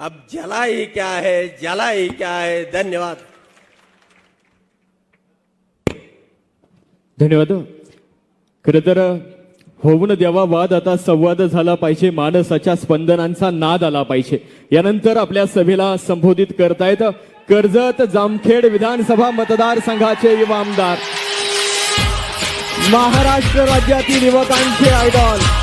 अब जला ही क्या है जला ही क्या है? धन्यवाद। धन्यवाद। खर तर होऊन द्यावा वाद आता संवाद झाला पाहिजे मानसाच्या स्पंदनांचा नाद आला पाहिजे. यानंतर आपल्या सभेला संबोधित करतायत कर्जत जामखेड विधानसभा मतदारसंघाचे युवा आमदार. महाराष्ट्र राज्यातील युवकांचे आयडॉल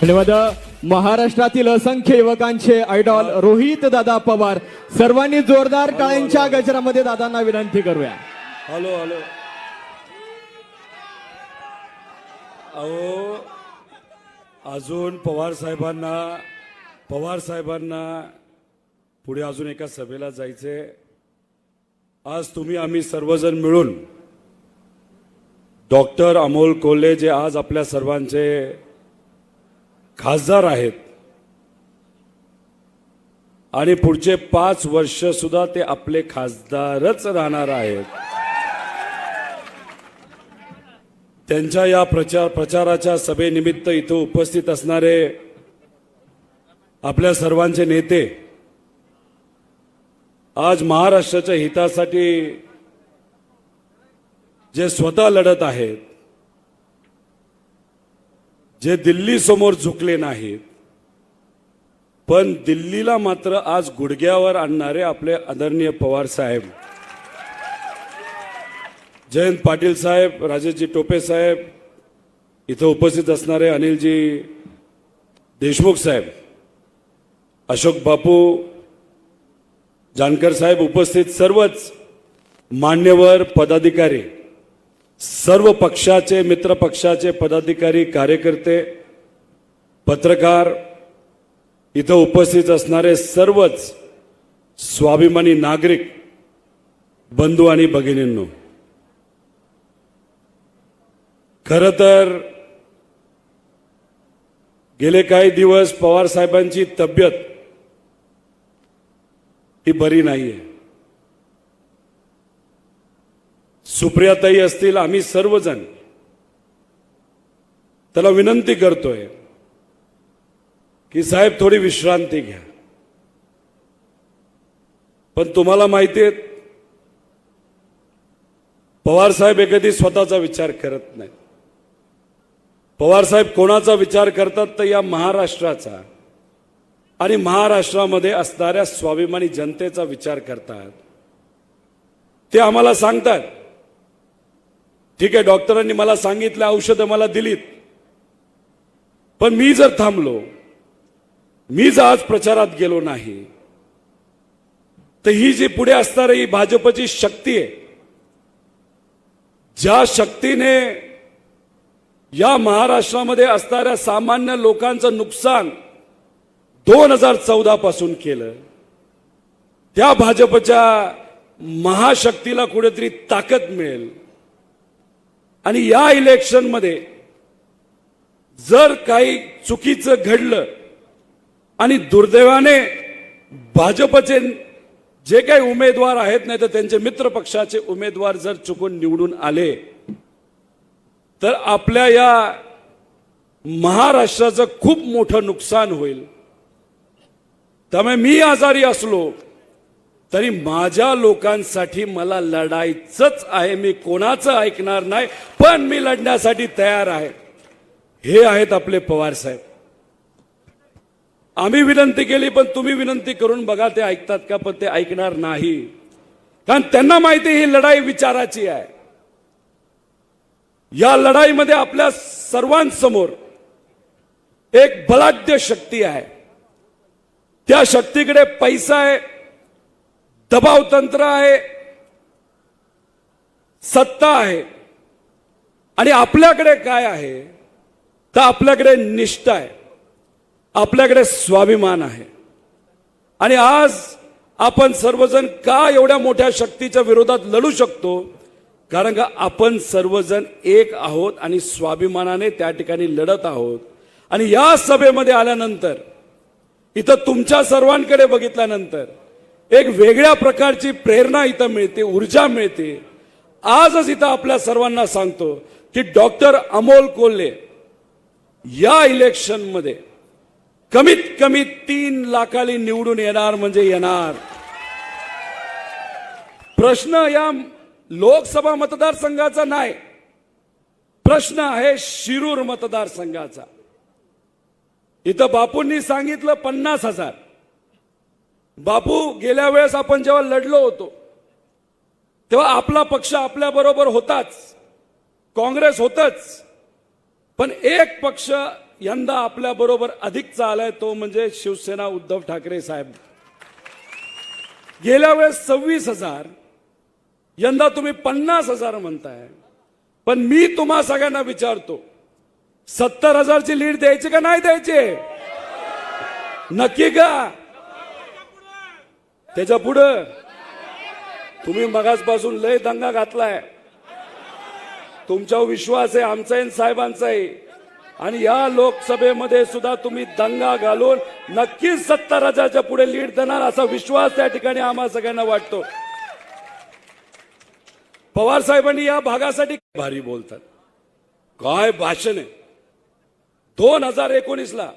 धन्यवाद. महाराष्ट्रातील असंख्य युवकांचे आयडॉल रोहित दादा पवार. सर्वांनी जोरदार टाळ्यांच्या गजरामध्ये दादांना विनंती करूया. Hello hello. अहो अजून पवार साहेबांना पवार साहेबांना पुढे अजून एका सभेला जायचे. आज तुम्ही आम्ही सर्वजण मिळून डॉक्टर अमोल कोल्हे जे आज आपल्या सर्वांचे खासदार आहेत. आणि पुढचे पाच वर्ष सुद्धा ते आपले खासदारच राहणार आहेत. त्यांच्या या प्रचार प्रचाराच्या सभेनिमित्त इथं उपस्थित असणारे आपल्या सर्वांचे नेते आज महाराष्ट्राच्या हितासाठी जे स्वतः लढत आहेत जे दिल्ली समोर झुकले नाहीत पण दिल्लीला मात्र आज गुडघ्यावर आणणारे आपले आदरणीय पवार साहेब. जयंत पाटील साहेब राजेशजी टोपे साहेब इथं उपस्थित असणारे अनिलजी देशमुख साहेब अशोक बापू जानकर साहेब उपस्थित सर्वच मान्यवर पदाधिकारी सर्व पक्षाचे मित्र पक्षाचे पदाधिकारी कार्यकर्ते पत्रकार इथं उपस्थित असणारे सर्वच स्वाभिमानी नागरिक बंधू आणि भगिनींनो खर तर गेले काही दिवस पवार साहेबांची तब्येत ही बरी नाहीये. सुप्रियाताई असतील आम्ही सर्वजण त्याला विनंती करतोय की साहेब थोडी विश्रांती घ्या. पण तुम्हाला माहिती पवार साहेब हे कधी स्वतःचा विचार करत नाहीत. पवार साहेब कोणाचा विचार करतात तर या महाराष्ट्राचा आणि महाराष्ट्रामध्ये असणाऱ्या स्वाभिमानी जनतेचा विचार करतात. ते आम्हाला सांगतात ठीक आहे डॉक्टरांनी मला सांगितलं औषधं मला दिलीत. पण मी जर थांबलो मी जर आज प्रचारात गेलो नाही तर ही जी पुढे असणारी ही भाजपची शक्ती आहे ज्या शक्तीने या महाराष्ट्रामध्ये असणाऱ्या सामान्य लोकांचं नुकसान दोन हजार चौदा पासून केलं त्या भाजपच्या महाशक्तीला कुठेतरी ताकद मिळेल. आणि या इलेक्शनमध्ये जर काही चुकीचं घडलं आणि दुर्दैवाने भाजपचे जे काही उमेदवार आहेत नाही तर त्यांचे मित्र पक्षाचे उमेदवार जर चुकून निवडून आले तर आपल्या या महाराष्ट्राचं खूप मोठं नुकसान होईल. त्यामुळे मी आजारी असलो तरी माझ्या लोकांसाठी मला लढायचंच आहे मी कोणाचं ऐकणार नाही पण मी लढण्यासाठी तयार आहे. हे आहेत आपले पवार साहेब. आम्ही विनंती केली पण तुम्ही विनंती करून बघा ते ऐकतात का पण ते ऐकणार नाही. कारण त्यांना माहिती ही लढाई विचाराची आहे. या लढाईमध्ये आपल्या सर्वांसमोर एक बलाढ्य शक्ती आहे. त्या शक्तीकडे पैसा आहे दबाव तंत्र आहे सत्ता आहे. आणि आपल्याकडे काय आहे? तर आपल्याकडे निष्ठा आहे. आपल्याकडे स्वाभिमान आहे. आणि आज आपण सर्वजण का एवढ्या मोठ्या शक्तीच्या विरोधात लढू शकतो? कारण का आपण सर्वजण एक आहोत आणि स्वाभिमानाने त्या ठिकाणी लढत आहोत. आणि या सभेमध्ये आल्यानंतर इथं तुमच्या सर्वांकडे बघितल्यानंतर एक वेगळ्या प्रकारची प्रेरणा इथं मिळते ऊर्जा मिळते. आजच इथं आपल्या सर्वांना सांगतो की डॉक्टर अमोल कोल्हे या इलेक्शनमध्ये कमीत कमी तीन लाखाली निवडून येणार म्हणजे येणार. प्रश्न या लोकसभा मतदारसंघाचा नाही. प्रश्न आहे शिरूर मतदारसंघाचा. इथं बापूंनी सांगितलं पन्नास हजार. बापू गेल्या वेळेस आपण जेव्हा लढलो होतो तेव्हा आपला पक्ष आपल्या बरोबर होताच. काँग्रेस होतच. पण एक पक्ष यंदा आपल्या बरोबर अधिकचा आलाय तो म्हणजे शिवसेना उद्धव ठाकरे साहेब. गेल्या वेळेस सव्वीस हजार यंदा तुम्ही पन्नास हजार म्हणताय. पण मी तुम्हा सगळ्यांना विचारतो सत्तर हजारची लीड द्यायची का नाही द्यायची? नक्की का? त्याच्या पुढं तुम्ही मगासपासून लय दंगा घातलाय. तुमच्यावर विश्वास आहे आमचा आहे साहेबांचा आहे. आणि या लोकसभेमध्ये सुद्धा तुम्ही दंगा घालून नक्कीच सत्तर हजारच्या पुढे लीड देणार असा विश्वास त्या ठिकाणी आम्हा सगळ्यांना वाटतो. पवार साहेबांनी या भागासाठी भारी बोलतात. काय भाषण आहे. दोन हजार एकोणीसला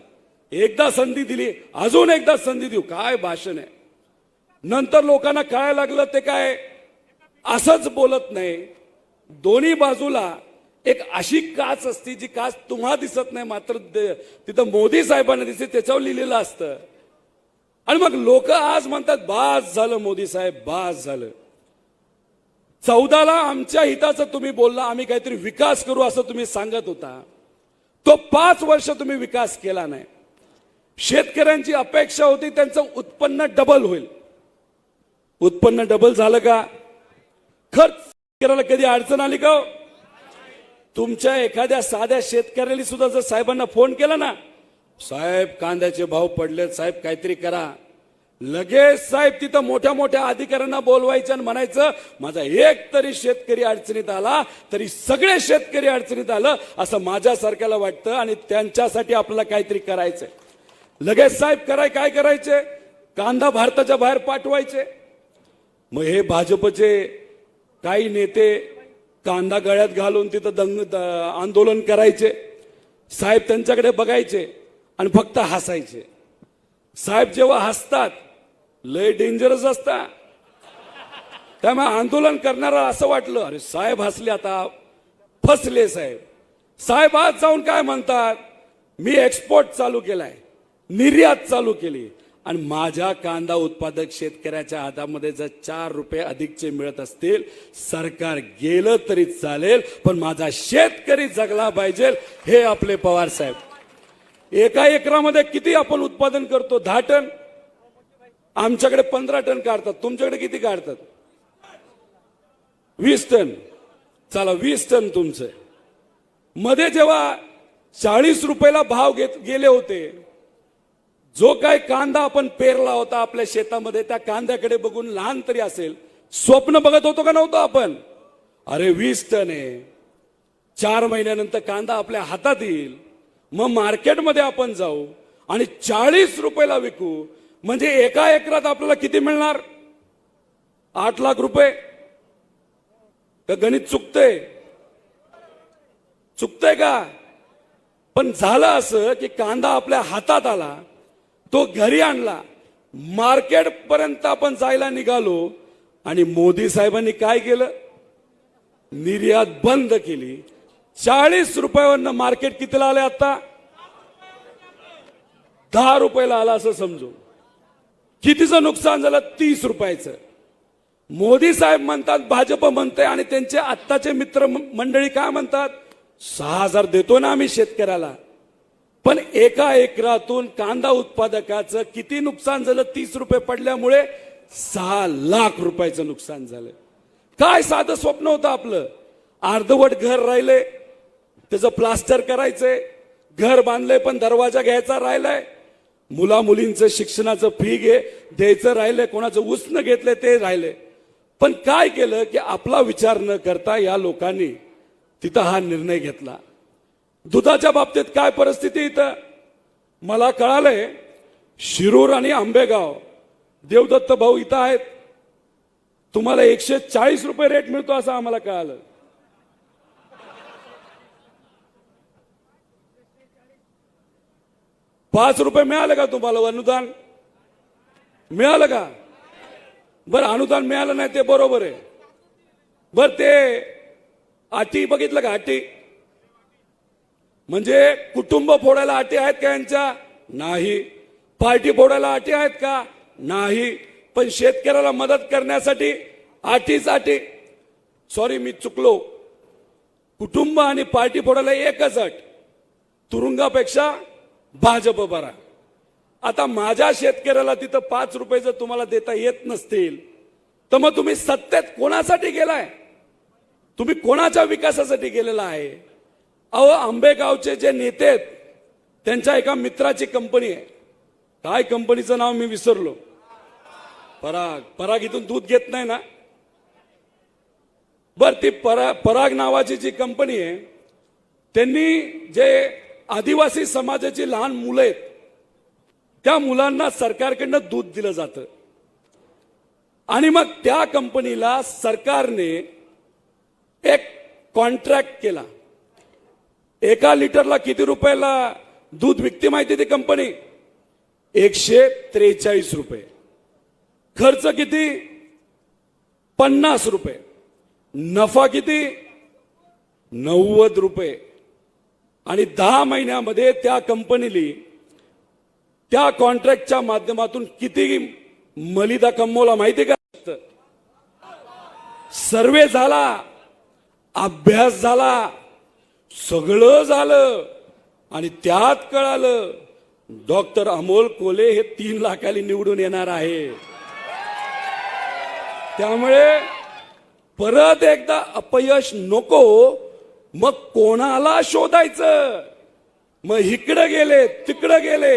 एकदा संधी दिली अजून एकदा संधी देऊ. काय भाषण आहे. नंतर लोकांना काय लागलं ते काय? असंच बोलत नाही. दोन्ही बाजूला एक अशी काच असते जी काच तुम्हा दिसत नाही मात्र तिथं मोदी साहेबांना दिसते त्याच्यावर लिहिलेलं असतं. आणि मग लोक आज म्हणतात बास झालं मोदी साहेब बास झालं. चौदाला आमच्या हिताचं तुम्ही बोलला आम्ही काहीतरी विकास करू असं तुम्ही सांगत होता. तो पाच वर्ष तुम्ही विकास केला नाही. शेतकऱ्यांची अपेक्षा होती त्यांचं उत्पन्न डबल होईल. उत्पन्न डबल झालं का? खर्च करायला कधी अडचण आली का हो? तुमच्या एखाद्या साध्या शेतकऱ्याने सुद्धा जर साहेबांना फोन केला ना साहेब कांद्याचे भाव पडलेत साहेब काहीतरी करा. लगेच साहेब तिथं मोठ्या मोठ्या अधिकाऱ्यांना बोलवायचं आणि म्हणायचं माझा एक तरी शेतकरी अडचणीत आला तरी सगळे शेतकरी अडचणीत आलं असं माझ्यासारख्याला वाटतं आणि त्यांच्यासाठी आपल्याला काहीतरी करायचंय. लगेच साहेब कराय काय करायचे? कांदा भारताच्या बाहेर पाठवायचे. मग हे भाजपचे काही नेते कांदा गळ्यात घालून तिथं दंग द- आंदोलन करायचे. साहेब त्यांच्याकडे बघायचे आणि फक्त हसायचे. साहेब जेव्हा हसतात लय डेंजरस असता त्यामुळे आंदोलन करणारा असं वाटलं अरे साहेब हसले आता फसले साहेब. साहेब आज जाऊन काय म्हणतात मी एक्सपोर्ट चालू केलाय निर्यात चालू केली आणि माझ्या कांदा उत्पादक शेतकऱ्याच्या हातामध्ये जर चार रुपये अधिकचे मिळत असतील सरकार गेलं तरी चालेल पण माझा शेतकरी जगला पाहिजे हे आपले पवार साहेब. एका एकरामध्ये किती आपण उत्पादन करतो? दहा टन? आमच्याकडे पंधरा टन काढतात. तुमच्याकडे किती काढतात? वीस टन. चला वीस टन तुमचं. मध्ये जेव्हा चाळीस रुपयाला भाव घेत गेले होते जो काय कांदा आपण पेरला होता आपल्या शेतामध्ये त्या कांद्याकडे बघून लहान तरी असेल स्वप्न बघत होतो का नव्हतं आपण? अरे वीस टन आहे. चार महिन्यानंतर कांदा आपल्या हातात येईल. मग मार्केटमध्ये आपण जाऊ आणि चाळीस रुपयाला विकू. म्हणजे एका एकरात आपल्याला किती मिळणार? आठ लाख रुपये. का गणित चुकतंय? चुकतंय का? पण झालं असं की कांदा आपल्या हातात आला तो घरी आणला. मार्केट पर्यंत आपण जायला निघालो आणि मोदी साहेबांनी काय केलं? निर्यात बंद केली. चाळीस रुपयावरनं मार्केट कितीला आले आता? दहा रुपयाला आला असं समजू कितीचं नुकसान झालं? तीस रुपयाचं. मोदी साहेब म्हणतात भाजप म्हणते आणि त्यांचे आत्ताचे मित्र मंडळी काय म्हणतात? सहा हजार देतो ना आम्ही शेतकऱ्याला. पण एका एकरातून कांदा उत्पादकाचं किती नुकसान झालं? तीस रुपये पडल्यामुळे सहा लाख रुपयाचं नुकसान झालं. काय साधं स्वप्न होतं आपलं? अर्धवट घर राहिले त्याचं प्लास्टर करायचंय घर बांधलंय पण दरवाजा घ्यायचा राहिलाय. मुला मुलींचं शिक्षणाचं फी घे द्यायचं राहिलंय कोणाचं उष्ण घेतलंय ते राहिले पण काय केलं की आपला विचार न करता या लोकांनी तिथं हा निर्णय घेतला. दुधाच्या बाबतीत काय परिस्थिती इथं? मला कळालंय शिरूर आणि आंबेगाव देवदत्त भाऊ इथं आहेत. तुम्हाला एकशे चाळीस रुपये रेट मिळतो असं आम्हाला कळालं. पाच रुपये मिळालं का तुम्हाला अनुदान? मिळालं का? बरं अनुदान मिळालं नाही ते बरोबर आहे. बरं ते अटी बघितलं का? अटी म्हणजे कुटुंब फोडायला अटी आहेत का यांच्या? नाही. पार्टी फोडायला अटी आहेत का? नाही. पण शेतकऱ्याला मदत करण्यासाठी अटीच अटी. सॉरी मी चुकलो. कुटुंब आणि पार्टी फोडायला एकच अट. तुरुंगापेक्षा भाजप बरा. आता माझ्या शेतकऱ्याला तिथं पाच रुपये जर तुम्हाला देता येत नसतील तर मग तुम्ही सत्तेत कोणासाठी गेलाय? तुम्ही कोणाच्या विकासासाठी गेलेला आहे? अहो आंबेगावचे जे नेते आहेत त्यांच्या एका मित्राची कंपनी आहे. काय कंपनीचं नाव मी विसरलो. पराग. पराग इथून दूध घेत नाही ना? बर ती परा पराग नावाची जी कंपनी आहे त्यांनी जे आदिवासी समाजाची लहान मुलं आहेत त्या मुलांना सरकारकडनं दूध दिलं जातं. आणि मग त्या कंपनीला सरकारने एक कॉन्ट्रॅक्ट केला. एका लिटरला किती रुपयाला दूध विकते माहिती ती कंपनी? एकशे त्रेचाळीस रुपये. खर्च किती? पन्नास रुपये. नफा किती? नव्वद रुपये. आणि दहा महिन्यामध्ये त्या कंपनीली त्या कॉन्ट्रॅक्टच्या माध्यमातून किती मलिदा कमवला माहिती का? सर्वे झाला अभ्यास झाला सगळं झालं आणि त्यात कळालं डॉक्टर अमोल कोले हे तीन लाखाली निवडून येणार आहे. त्यामुळे परत एकदा अपयश नको मग कोणाला शोधायचं? मग इकडं गेले तिकडं गेले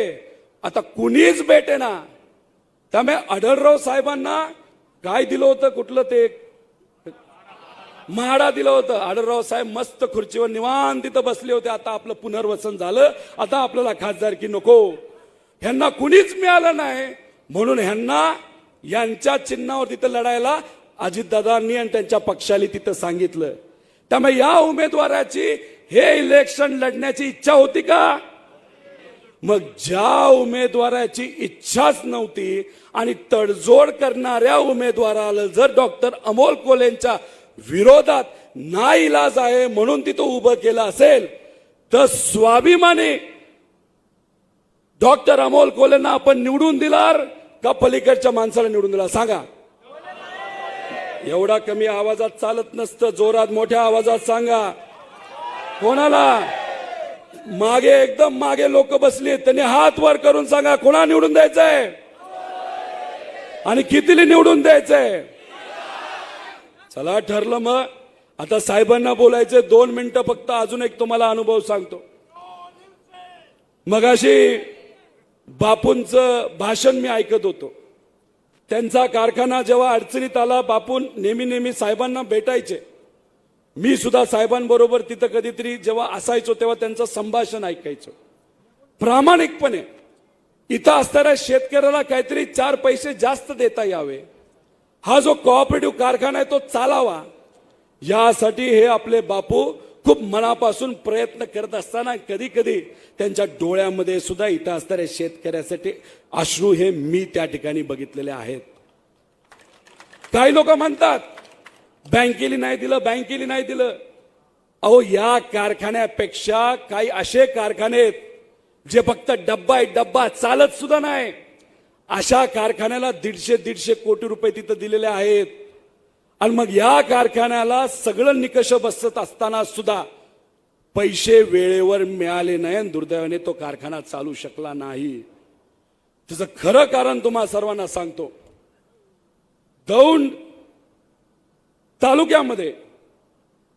आता कुणीच भेटे ना त्यामुळे आढळराव साहेबांना काय दिलं होतं कुठलं ते म्हाडा दिलं होतं. आडरराव साहेब मस्त खुर्चीवर निवांत तिथं बसले होते. आता आपलं पुनर्वसन झालं. आता आपल्याला खासदारकी नको. ह्यांना कुणीच मिळालं नाही. म्हणून ह्यांना यांच्या चिन्हावर तिथं लढायला अजितदादांनी आणि त्यांच्या पक्षाने तिथं सांगितलं. त्यामुळे या उमेदवाराची हे इलेक्शन लढण्याची इच्छा होती का? मग ज्या उमेदवाराची इच्छाच नव्हती आणि तडजोड करणाऱ्या उमेदवाराला जर डॉक्टर अमोल कोलेंच्या विरोधात ना इलाज आहे म्हणून तिथं उभं केलं असेल तर स्वाभिमानी डॉक्टर अमोल कोलेंना आपण निवडून दिलार का पलीकडच्या माणसाला निवडून दिला सांगा. एवढा कमी आवाजात चालत नसतं जोरात मोठ्या आवाजात सांगा. कोणाला? मागे एकदम मागे लोक बसली त्यांनी हात वर करून सांगा कोणा निवडून द्यायचंय? आणि कितीली निवडून द्यायचंय? चला ठरलं मग. आता साहेबांना बोलायचे दोन मिनिटं फक्त अजून एक तुम्हाला अनुभव सांगतो. मगाशी बापूंचं भाषण मी ऐकत होतो. त्यांचा कारखाना जेव्हा अडचणीत आला बापून नेहमी नेहमी साहेबांना भेटायचे. मी सुद्धा साहेबांबरोबर तिथं कधीतरी जेव्हा असायचो तेव्हा त्यांचं संभाषण ऐकायचो. प्रामाणिकपणे इथं असणाऱ्या शेतकऱ्याला काहीतरी चार पैसे जास्त देता यावे. हा जो कोऑपरेटिव्ह कारखाना आहे तो चालावा. यासाठी हे आपले बापू खूप मनापासून प्रयत्न करत असताना कधी कधी त्यांच्या डोळ्यामध्ये सुद्धा इथं असणाऱ्या शेतकऱ्यासाठी अश्रू हे मी त्या ठिकाणी बघितलेले आहेत. काही लोक म्हणतात बँकेली नाही दिलं बँकेली नाही दिलं. अहो या कारखान्यापेक्षा काही असे कारखाने आहेत जे फक्त डब्बा आहे डब्बा चालत सुद्धा नाही. अशा कारखान्याला दीडशे दीडशे कोटी रुपये तिथं दिलेले आहेत. आणि मग या कारखान्याला सगळं निकष बसत असताना सुद्धा पैसे वेळेवर मिळाले नाही दुर्दैवाने तो कारखाना चालू शकला नाही. त्याचं खरं कारण तुम्हा सर्वांना सांगतो. दौंड तालुक्यामध्ये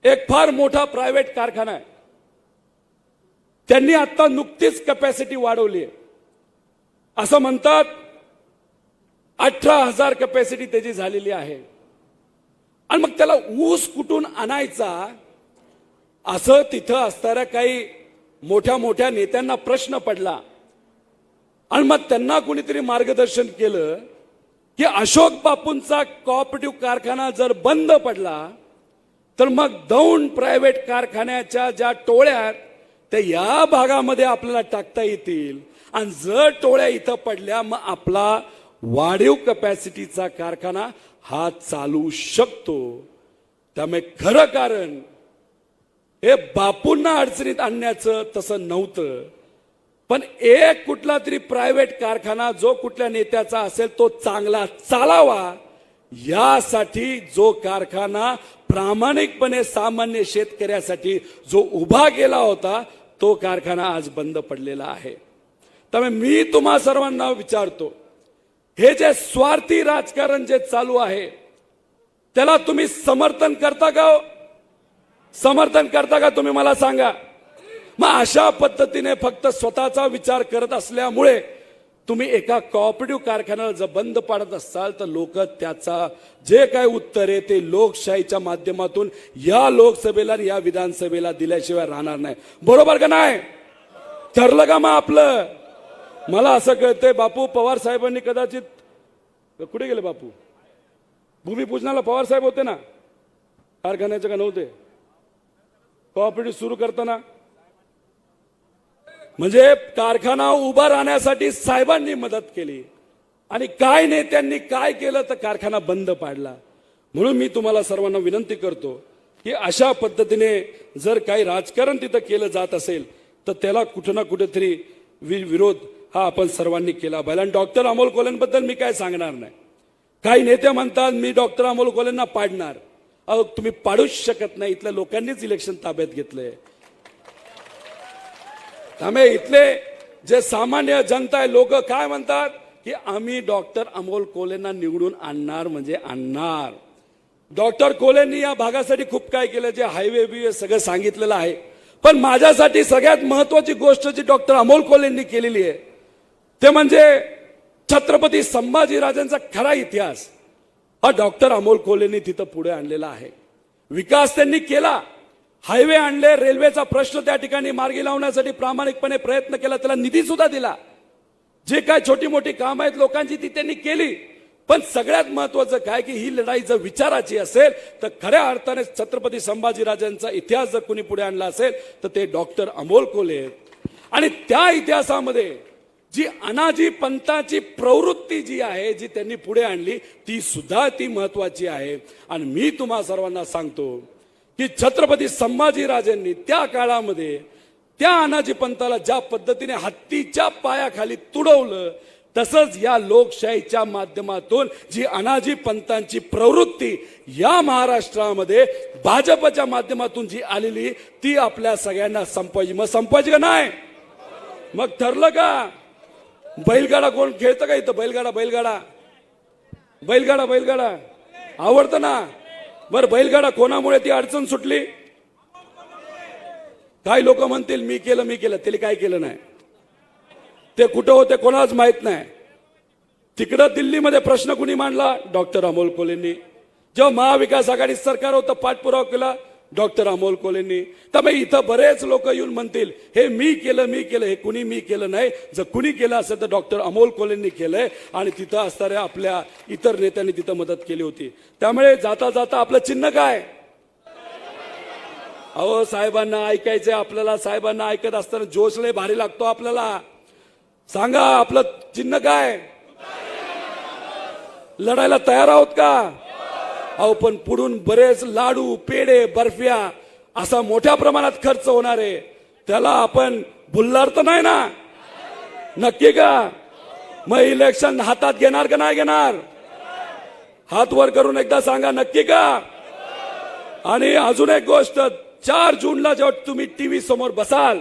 एक फार मोठा प्रायव्हेट कारखाना आहे. त्यांनी आता नुकतीच कपॅसिटी वाढवली आहे. असं म्हणतात अठरा हजार कपॅसिटी त्याची झालेली आहे. आणि मग त्याला ऊस कुठून आणायचा? असं तिथं असणाऱ्या काही मोठ्या मोठ्या नेत्यांना प्रश्न पडला. आणि मग त्यांना कुणीतरी मार्गदर्शन केलं की अशोक बापूंचा कॉपरेटिव्ह कारखाना जर बंद पडला तर मग दौंड प्रायव्हेट कारखान्याच्या ज्या टोळ्या आहेत त्या या भागामध्ये आपल्याला टाकता येतील. आणि जर टोळ्या इथं पडल्या मग आपला वाढीव कपॅसिटीचा कारखाना हा चालू शकतो. त्यामुळे खरं कारण हे बापूंना अडचणीत आणण्याचं तसं नव्हतं. पण एक कुठला तरी प्रायव्हेट कारखाना जो कुठल्या नेत्याचा असेल तो चांगला चालावा यासाठी जो कारखाना प्रामाणिकपणे सामान्य शेतकऱ्यासाठी जो उभा केला होता तो कारखाना आज बंद पडलेला आहे. त्यामुळे मी तुम्हा सर्वांना विचारतो हे जे स्वार्थी राजकारण जे चालू आहे त्याला तुम्ही समर्थन करता का हो? समर्थन करता का तुम्ही मला सांगा? मग अशा पद्धतीने फक्त स्वतःचा विचार करत असल्यामुळे तुम्ही एका कॉपरेटिव्ह कारखान्याला जर बंद पाडत असाल तर लोक त्याचा जे काय उत्तर आहे ते लोकशाहीच्या माध्यमातून या लोकसभेला या विधानसभेला दिल्याशिवाय राहणार नाही. बरोबर का नाही? ठरलं का मग आपलं? मला असं कळतंय बापू पवार साहेबांनी कदाचित कुठे गेले बापू? भूमिपूजनाला पवार साहेब होते ना? कारखान्याचे का नव्हते? कॉपरेटिव्ह सुरू करताना. म्हणजे कारखाना उभा राहण्यासाठी साहेबांनी मदत केली. आणि काय नेत्यांनी काय केलं तर कारखाना बंद पाडला. म्हणून मी तुम्हाला सर्वांना विनंती करतो की अशा पद्धतीने जर काही राजकारण तिथं केलं जात असेल तर त्याला कुठं ना कुठेतरी वि- विरोध हा आपण सर्वांनी केला पाहिजे. आणि डॉक्टर अमोल कोलेंबद्दल मी काय सांगणार नाही. काही नेते म्हणतात मी डॉक्टर अमोल कोलेंना पाडणार. अहो तुम्ही पाडूच शकत नाही. इथल्या लोकांनीच इलेक्शन ताब्यात घेतलंय. त्यामुळे इथले जे सामान्य जनता आहे लोक काय म्हणतात? की आम्ही डॉक्टर अमोल कोलेंना निवडून आणणार म्हणजे आणणार. डॉक्टर कोलेंनी या भागासाठी खूप काय केलं जे हायवे बिवे सगळं सांगितलेलं आहे. पण माझ्यासाठी सगळ्यात महत्वाची गोष्ट जी डॉक्टर अमोल कोलेंनी केलेली आहे ते म्हणजे छत्रपती संभाजीराजांचा खरा इतिहास. हा डॉक्टर अमोल कोलेंनी तिथं पुढे आणलेला आहे. विकास त्यांनी केला. हायवे आणले रेल्वेचा प्रश्न त्या ठिकाणी मार्गी लावण्यासाठी प्रामाणिकपणे प्रयत्न केला त्याला निधी सुद्धा दिला. जे काय छोटी मोठी काम आहेत लोकांची ती त्यांनी केली. पण सगळ्यात महत्वाचं काय की ही लढाई जर विचाराची असेल तर खऱ्या अर्थाने छत्रपती संभाजीराजांचा इतिहास जर कुणी पुढे आणला असेल तर ते डॉक्टर अमोल कोले आहेत. आणि त्या इतिहासामध्ये जी अनाजी पंताची प्रवृत्ती जी आहे जी त्यांनी पुढे आणली ती सुद्धा ती महत्वाची आहे. आणि मी तुम्हा सर्वांना सांगतो की छत्रपती संभाजीराजांनी त्या काळामध्ये त्या अनाजी पंताला ज्या पद्धतीने हत्तीच्या पायाखाली तुडवलं तसंच या लोकशाहीच्या माध्यमातून जी अनाजी पंतांची प्रवृत्ती या महाराष्ट्रामध्ये भाजपच्या माध्यमातून जी आलेली ती आपल्या सगळ्यांना संपवायची. मग संपवायची का नाही? मग ठरलं का? बैलगाडा कोण खेळतं का इथं? बैलगाडा बैलगाडा. बैलगाडा बैलगाडा. आवडतं ना? बर बैलगाडा कोणामुळे ती अडचण सुटली? काही लोक म्हणतील मी केलं मी केलं. त्याला काय केलं नाही. ते कुठं होते कोणालाच माहीत नाही. तिकडं दिल्लीमध्ये प्रश्न कुणी मांडला? डॉक्टर अमोल कोलेंनी जेव्हा महाविकास आघाडी सरकार होतं पाठपुरावा केला डॉक्टर अमोल कोलेंनी तर मग इथं बरेच लोक येऊन म्हणतील हे मी केलं मी केलं हे कुणी मी केलं नाही. जर कुणी केलं असेल तर डॉक्टर अमोल कोलेंनी केलंय आणि तिथं असणाऱ्या आपल्या इतर नेत्यांनी तिथं मदत केली होती. त्यामुळे जाता जाता आपलं चिन्ह काय? अहो साहेबांना ऐकायचंय आपल्याला साहेबांना ऐकत असताना जोश लय भारी लागतो आपल्याला. सांगा आपलं चिन्ह काय? लढायला तयार आहोत का? अहो पण पुढून बरेच लाडू पेढे बर्फ्या असा मोठ्या प्रमाणात खर्च होणार आहे. त्याला आपण भुलणार तर नाही ना? नक्की का? मग इलेक्शन हातात घेणार का नाही घेणार? हात वर करून एकदा सांगा नक्की का? आणि अजून एक गोष्ट चार जूनला जेव्हा तुम्ही टीव्ही समोर बसाल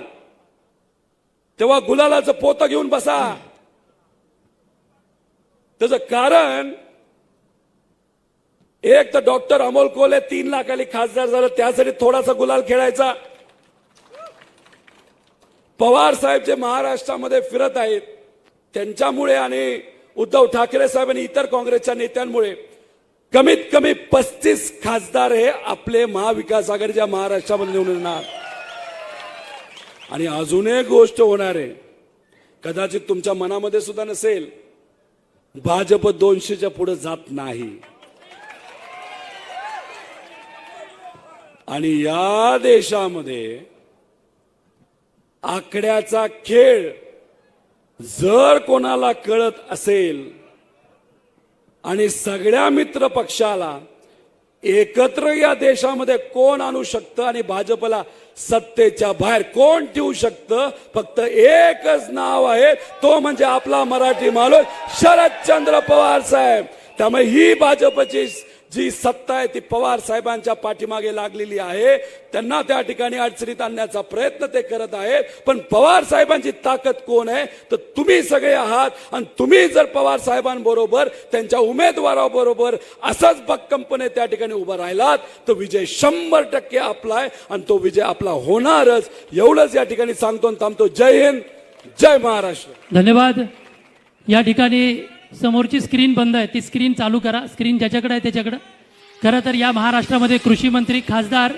तेव्हा गुलालाचं पोतं घेऊन बसा. त्याचं कारण एक तर डॉक्टर अमोल कोले तीन लाखाली खासदार झालं. त्यासाठी थोडासा गुलाल खेळायचा. पवार साहेब जे महाराष्ट्रामध्ये फिरत आहेत त्यांच्यामुळे आणि उद्धव ठाकरे साहेब आणि इतर काँग्रेसच्या नेत्यांमुळे कमीत कमी पस्तीस खासदार हे आपले महाविकास आघाडीच्या महाराष्ट्रामध्ये निवडून येणार. आणि अजून एक गोष्ट होणार आहे. कदाचित तुमच्या मनामध्ये सुद्धा नसेल भाजप दोनशेच्या पुढे जात नाही. आणि या देशामध्ये आकड्याचा खेळ जर कोणाला कळत असेल आणि सगळ्या मित्र पक्षाला एकत्र या देशामध्ये कोण आणू शकतं आणि भाजपला सत्तेच्या बाहेर कोण ठेवू शकतं फक्त एकच नाव आहे तो म्हणजे आपला मराठी माणूस शरदचंद्र पवार साहेब. त्यामुळे ही भाजपची जी सत्ता आहे ती पवार साहेबांच्या पाठीमागे लागलेली आहे. त्यांना त्या ठिकाणी अडचणीत आणण्याचा प्रयत्न ते करत आहेत. पण पवार साहेबांची ताकद कोण आहे? तर तुम्ही सगळे आहात. आणि तुम्ही जर पवार साहेबांबरोबर त्यांच्या उमेदवाराबरोबर असंच भक्कमपणे त्या ठिकाणी उभं राहिलात तर विजय शंभर टक्के आपला आहे. आणि तो विजय आपला होणारच. एवढंच या ठिकाणी सांगतो आणि थांबतो. जय हिंद. जय महाराष्ट्र. धन्यवाद. या ठिकाणी समोरची स्क्रीन बंद आहे. ती स्क्रीन चालू करा. स्क्रीन ज्याच्याकडे आहे त्याच्याकडं. खरं तर या महाराष्ट्रामध्ये कृषी मंत्री खासदार